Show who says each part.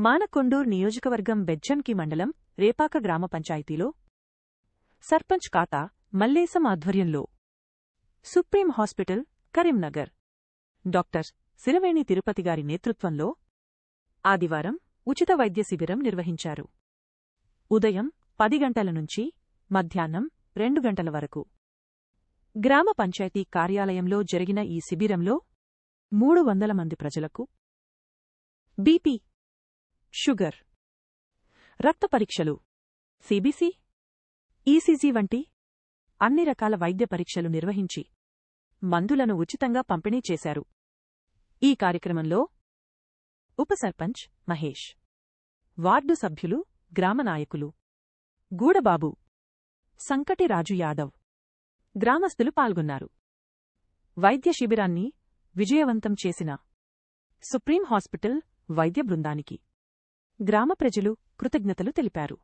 Speaker 1: మానకొండూర్ నియోజకవర్గం బెజ్జంకి మండలం రేపాక గ్రామ పంచాయతీలో. సర్పంచ్ ఖాతా మల్లేశం ఆధ్వర్యంలో. Supreme hospital Karimnagar. Doctor Siriveni Tirupati గారి నేతృత్వంలో ఆదివారం ఉచిత వైద్య శిబిరం నిర్వహించారు. ఉదయం పది గంటల నుంచి మధ్యాహ్నం రెండు గంటల వరకు. గ్రామ పంచాయతీ కార్యాలయంలో జరిగిన ఈ శిబిరంలో మూడు వందల మంది ప్రజలకు బీపీ షుగర్. రక్త పరీక్షలు. సిబిసి ఈసీజీ వంటి అన్ని రకాల వైద్య పరీక్షలు నిర్వహించి మందులను ఉచితంగా పంపిణీ చేశారు. ఈ కార్యక్రమంలో ఉప సర్పంచ్ మహేష్ వార్డు సభ్యులు గ్రామ నాయకులు గూడబాబు సంకటిరాజు యాదవ్ గ్రామస్తులు పాల్గొన్నారు. వైద్య శిబిరాన్ని విజయవంతం చేసిన సుప్రీం హాస్పిటల్ వైద్య బృందానికి గ్రామ ప్రజలు కృతజ్ఞతలు తెలిపారు.